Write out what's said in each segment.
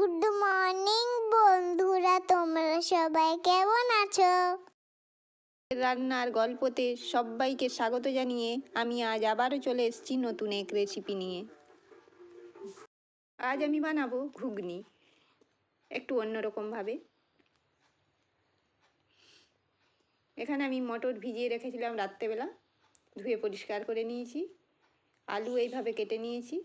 Good morning বন্ধুরা। তোমরা সবাই কেমন আছো? রান্নার গল্পতে সবাইকে স্বাগত জানিয়ে আমি আজ আবারও চলে এসেছি নতুন এক রেসিপি নিয়ে। আজ আমি বানাবো ঘুগনি, একটু অন্যরকমভাবে। এখানে আমি মটর ভিজিয়ে রেখেছিলাম রাত্রেবেলা, ধুয়ে পরিষ্কার করে নিয়েছি, আলু এইভাবে কেটে নিয়েছি।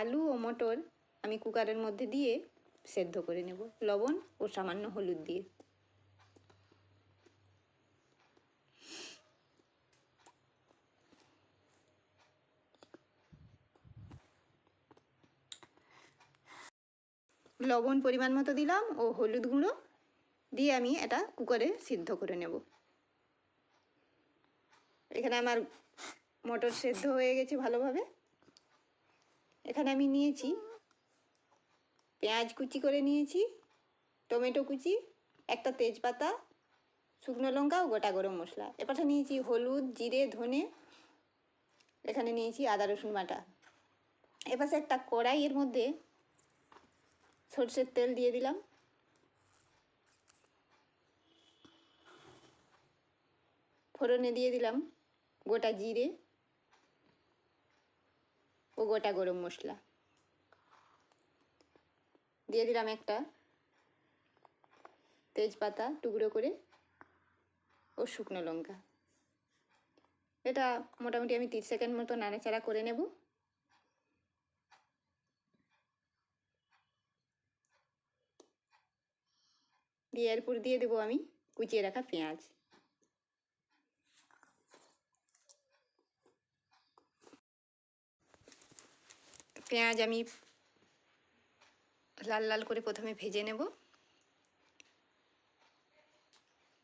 আলু ও মটর আমি কুকারের মধ্যে দিয়ে সেদ্ধ করে নেব। লবণ ও সামান্য হলুদ দিয়ে। লবণ পরিমাণ মতো দিলাম ও হলুদ গুঁড়ো দিয়ে আমি এটা কুকারে সিদ্ধ করে নেব। এখানে আমার মটর সেদ্ধ হয়ে গেছে ভালোভাবে। এখানে আমি নিয়েছি। পেঁয়াজ কুচি করে নিয়েছি, টমেটো কুচি, একটা তেজপাতা, শুকনো লঙ্কা ও গোটা গরম মশলা। এপাশে নিয়েছি হলুদ, জিরে, ধনে। এখানে নিয়েছি আদা, রসুন বাটা। এপাশে একটা কড়াইয়ের মধ্যে সর্ষের তেল দিয়ে দিলাম। ফোড়নে দিয়ে দিলাম গোটা জিরে। ও গোটা গরম মশলা। দিয়ে দিলাম একটা তেজপাতা টুকরো করে ও শুকনো লঙ্কা। এটা মোটামুটি আমি তিরিশ সেকেন্ড মতো নাড়াচাড়া করে নেব। দিয়ে এরপর দিয়ে দেবো আমি কুচিয়ে রাখা পেঁয়াজ। পেঁয়াজ আমি লাল লাল করে প্রথমে ভেজে নেব।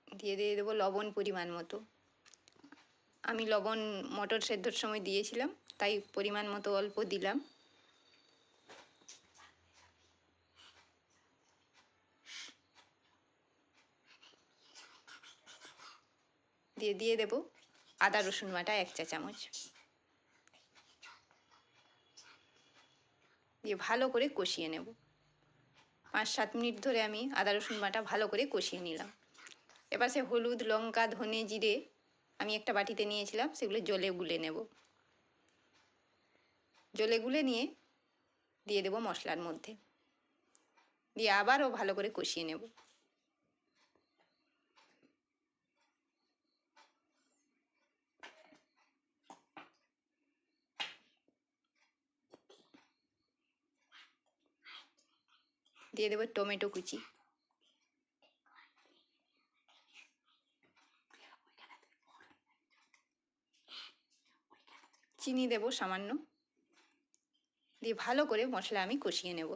দিয়ে দিয়ে দেবো লবণ পরিমাণ মতো। আমি লবণ মটর সেদ্ধর সময় দিয়েছিলাম, তাই পরিমাণ মতো অল্প দিলাম। দিয়ে দিয়ে দেবো আদা রসুন বাটা এক চা চামচ। দিয়ে ভালো করে কষিয়ে নেব। পাঁচ সাত মিনিট ধরে আমি আদা রসুন বাটা ভালো করে কষিয়ে নিলাম। এবার সে হলুদ, লঙ্কা, ধনে জিরে আমি একটা বাটিতে নিয়েছিলাম, সেগুলো জলে গুলে নেব। জলে গুলে নিয়ে দিয়ে দেব মশলার মধ্যে। দিয়ে আবারও ভালো করে কষিয়ে নেব। দিয়ে দেবো টমেটো কুচি। চিনি দেবো সামান্য। দিয়ে ভালো করে মশলা আমি কষিয়ে নেব।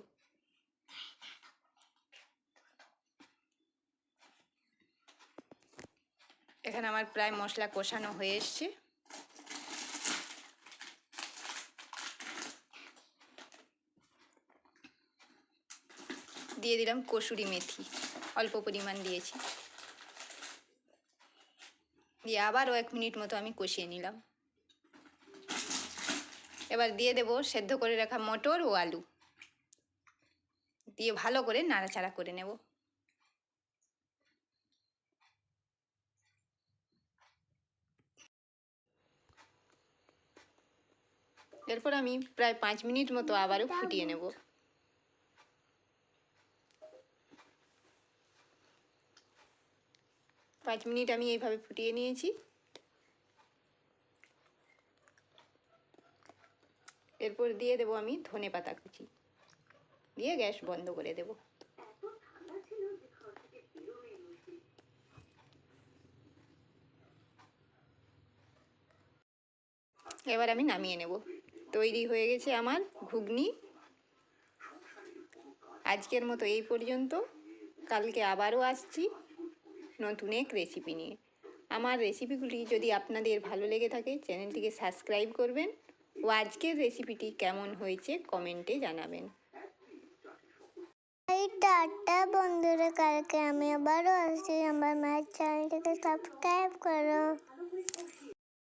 এখানে আমার প্রায় মশলা কষানো হয়ে এসছে। দিয়ে দিলাম কসুরি মেথি। অল্প পরিমাণ দিয়েছি। দিয়ে আবারও এক মিনিট মতো আমি কষিয়ে নিলাম। এবার দিয়ে দেব সেদ্ধ করে রাখা মটর ও আলু। দিয়ে ভালো করে নাড়াচাড়া করে নেব। এরপর আমি প্রায় পাঁচ মিনিট মতো আবারও ফুটিয়ে নেব। পাঁচ মিনিট আমি এইভাবে ফুটিয়ে নিয়েছি। এরপর দিয়ে দেবো আমি ধনে পাতা কুচি। দিয়ে গ্যাস বন্ধ করে দেব। এবার আমি নামিয়ে নেব। তৈরি হয়ে গেছে আমার ঘুগনি। আজকের মতো এই পর্যন্ত। কালকে আবারও আসছি। নতুন এক রেসিপি নিয়ে। আমার রেসিপিগুলি যদি আপনাদের ভালো লেগে থাকে চ্যানেলটিকে সাবস্ক্রাইব করবেন ও আজকের রেসিপিটি কেমন হয়েছে কমেন্টে জানাবেন। টাটা, বন্ধুরা, কালকে আমি আবারও আসছি। আমার মায়ের চ্যানেলটিকে সাবস্ক্রাইব করো।